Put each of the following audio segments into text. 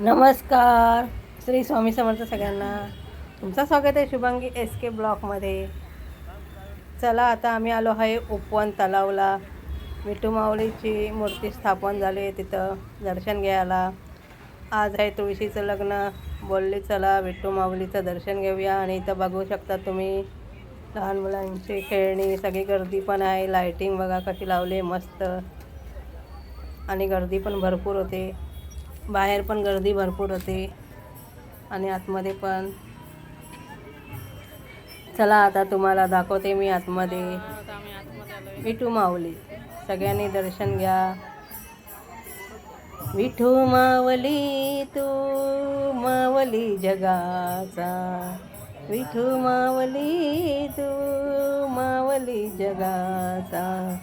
नमस्कार. श्री स्वामी समर्थ सगळ्यांना. तुमचं स्वागत आहे शुभांगी एस के ब्लॉकमध्ये चला आता आम्ही आलो आहे उपवन तलावला. विठू माऊलीची मूर्ती स्थापन झाली आहे तिथं दर्शन घ्यायला. आज आहे तुळशीचं लग्न. बोलले चला विठू माऊलीचं दर्शन घेऊया आणि इथं बघू शकता तुम्ही. लहान मुलांची खेळणी सगळी गर्दी पण आहे. लायटिंग बघा कशी लावली मस्त. आणि गर्दी पण भरपूर होते. बाहेर पण गर्दी भरपूर होते. आणि आतमध्ये पण. चला आता तुम्हाला दाखवते मी आतमध्ये. विठू माऊली. सगळ्यांनी दर्शन घ्या. विठू मावली तू मावली जगाचा. विठू मावली तू मावली जगाचा.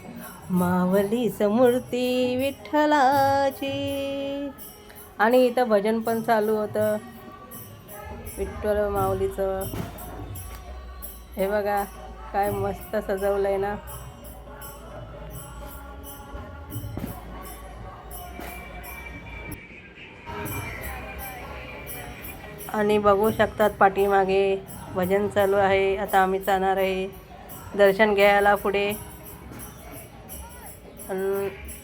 मावली समूर्ती विठ्ठलाची. आणि इथं भजन पण चालू होतं. विठ्ठल माऊलीचं. हे बघा काय मस्त सजवलं आहे ना. आणि बघू शकतात पाठीमागे भजन चालू आहे. आता आम्ही जाणार आहे दर्शन घ्यायला पुढे.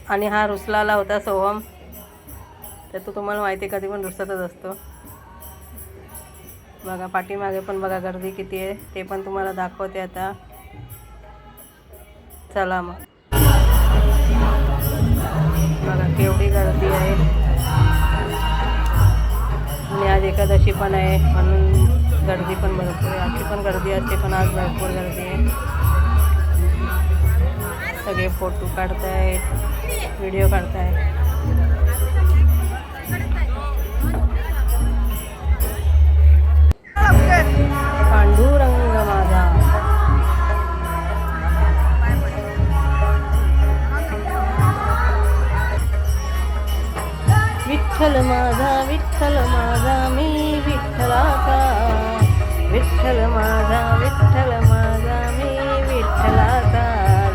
आणि हा रुसलाला होता सोहम. तर तो तुम्हाला माहिती आहे कधी पण रुसतच असतो. बघा पाठीमागे पण बघा गर्दी किती आहे ते पण तुम्हाला दाखवते आता. चला मग. बघा केवढी गर्दी आहे. आणि आज एकादशी पण आहे म्हणून गर्दी पण भरपूर आहे. आजची पण गर्दी असते पण आज भरपूर गर्दी आहे. सगळे फोटो काढतायत व्हिडिओ काढतायत. विठ्ठल माझा विठ्ठल माझा मी विठ्ठलाचा. विठ्ठल माझा विठ्ठल माझा मी विठ्ठलाचा.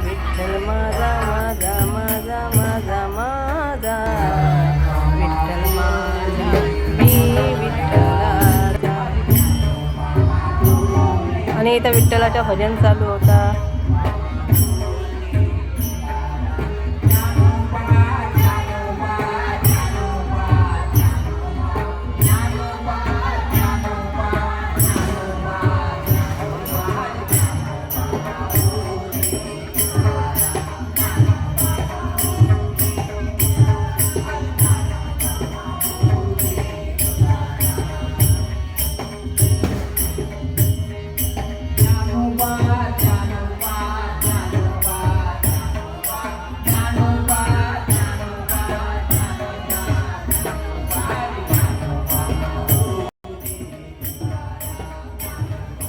विठ्ठल माझा माझा माझा माझा माझा. विठ्ठल माझा मी विठ्ठलाचा. आणि इथं विठ्ठलाचा भजन चालू होता.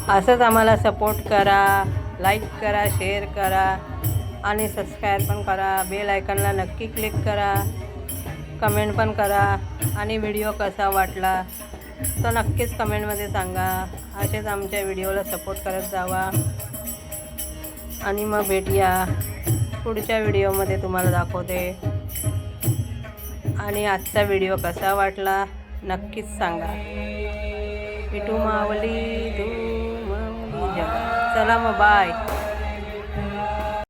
असंच आम्हाला सपोर्ट करा लाईक करा शेअर करा आणि सबस्क्राईब पण करा. बेल आयकनला नक्की क्लिक करा. कमेंट पण करा आणि व्हिडिओ कसा वाटला तो नक्कीच कमेंटमध्ये सांगा. असेच आमच्या व्हिडिओला सपोर्ट करत जावा. आणि मग भेटूया पुढच्या व्हिडिओमध्ये तुम्हाला दाखवते. आणि आजचा व्हिडिओ कसा वाटला नक्कीच सांगा. पिटू मावली. Ramabai.